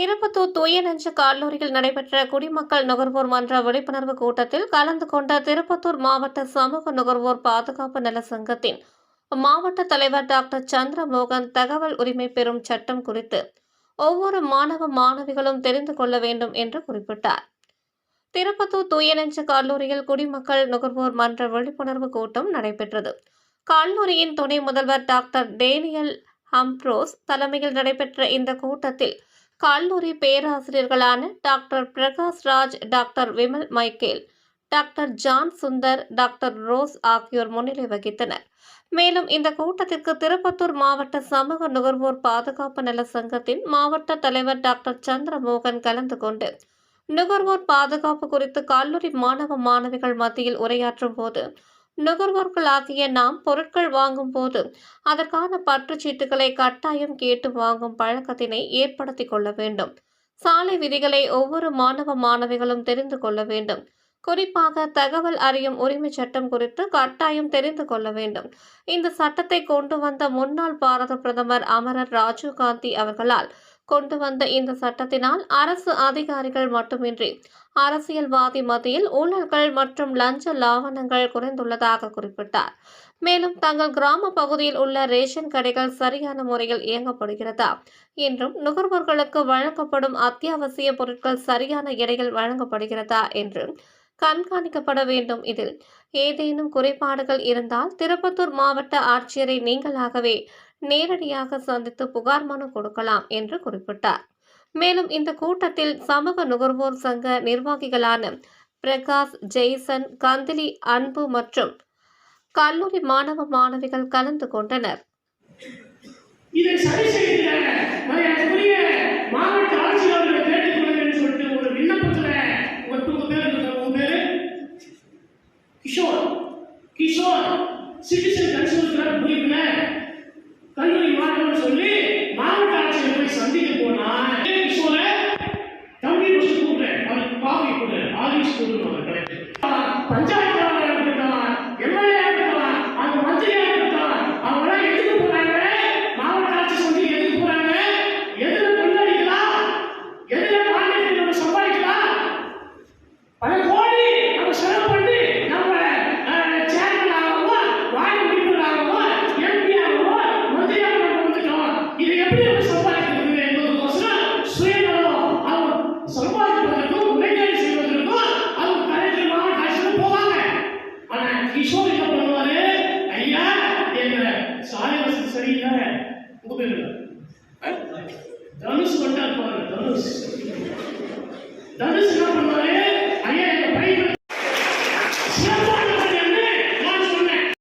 திருப்பத்தூர் தூய நெஞ்ச கல்லூரியில் நடைபெற்ற குடிமக்கள் நுகர்வோர் மன்ற விழிப்புணர்வு கூட்டத்தில் கலந்து கொண்ட திருப்பத்தூர் மாவட்ட சமூக நுகர்வோர் பாதுகாப்பு நல சங்கத்தின் மாவட்ட தலைவர் டாக்டர் சந்திரமோகன் தகவல் உரிமை பெறும் சட்டம் குறித்து ஒவ்வொரு மாணவ மாணவிகளும் தெரிந்து கொள்ள வேண்டும் என்று குறிப்பிட்டார். திருப்பத்தூர் தூய கல்லூரியில் குடிமக்கள் நுகர்வோர் மன்ற விழிப்புணர்வு கூட்டம் நடைபெற்றது. கல்லூரியின் துணை முதல்வர் டாக்டர் டேனியல் ஹம்ப்ரோஸ் தலைமையில் நடைபெற்ற இந்த கூட்டத்தில் கல்லூரி பேராசிரியர்களான doctor Prakash Raj doctor Vimal Michael doctor John Sundar doctor Rose ஆகியோர் முன்னிலை வகித்தனர். மேலும் இந்த கூட்டத்திற்கு திருப்பத்தூர் மாவட்ட சமூக நுகர்வோர் பாதுகாப்பு நல சங்கத்தின் மாவட்ட தலைவர் டாக்டர் சந்திரமோகன் கலந்து கொண்டு நுகர்வோர் பாதுகாப்பு குறித்து கல்லூரி மாணவ மாணவிகள் மத்தியில் உரையாற்றும் போது நுகர்வோர்களாகிய நாம் பொருட்கள் வாங்கும் போது அதற்கான பற்றுச்சீட்டுகளை கட்டாயம் கேட்டு வாங்கும் பழக்கத்தினை ஏற்படுத்தி கொள்ள வேண்டும். சாலை விதிகளை ஒவ்வொரு மாணவ மாணவிகளும் தெரிந்து கொள்ள வேண்டும். குறிப்பாக தகவல் அறியும் உரிமை சட்டம் குறித்து கட்டாயம் தெரிந்து கொள்ள வேண்டும். இந்த சட்டத்தை கொண்டு வந்த முன்னாள் பாரத பிரதமர் அமரர் ராஜீவ்காந்தி அவர்களால் கொண்டு வந்த இந்த சட்டத்தினால் அரசு அதிகாரிகள் மட்டுமின்றி அரசியல்வாதி மத்தியில் ஊழல்கள் மற்றும் லஞ்ச லாவணங்கள் குறைந்துள்ளதாக குறிப்பிட்டார். மேலும் தங்கள் கிராம பகுதியில் உள்ள ரேஷன் கடைகள் சரியான முறையில் இயங்கப்படுகிறதா? என்றும் நுகர்வோர்களுக்கு வழங்கப்படும் அத்தியாவசிய பொருட்கள் சரியான எடையில் வழங்கப்படுகிறதா? என்றும் கண்காணிக்கப்பட வேண்டும் இதில். ஏதேனும் குறைபாடுகள் இருந்தால் திருப்பத்தூர் மாவட்ட ஆட்சியரை நீங்களாகவே நேரடியாக சந்தித்து புகார் மனு கொடுக்கலாம் என்று குறிப்பிட்டார். மேலும் இந்த கூட்டத்தில் சமூக நுகர்வோர் சங்க நிர்வாகிகளான பிரகாஷ் ஜெய்சன் கந்திலி அன்பு மற்றும் கல்லூரி மாணவ மாணவிகள் கலந்து கொண்டனர். இதை சரி செய்ய மாவட்ட ஆட்சியாளர்கள் கிஷோர் சிட்டிசன் கன்சூல் கிளப் குறிப்பில கல்லூரி மாணவன் சொல்லி வசதி உங்க பேரு தனுஷ் மட்டும் இருப்பாரு தனுஷ். தனுஷ்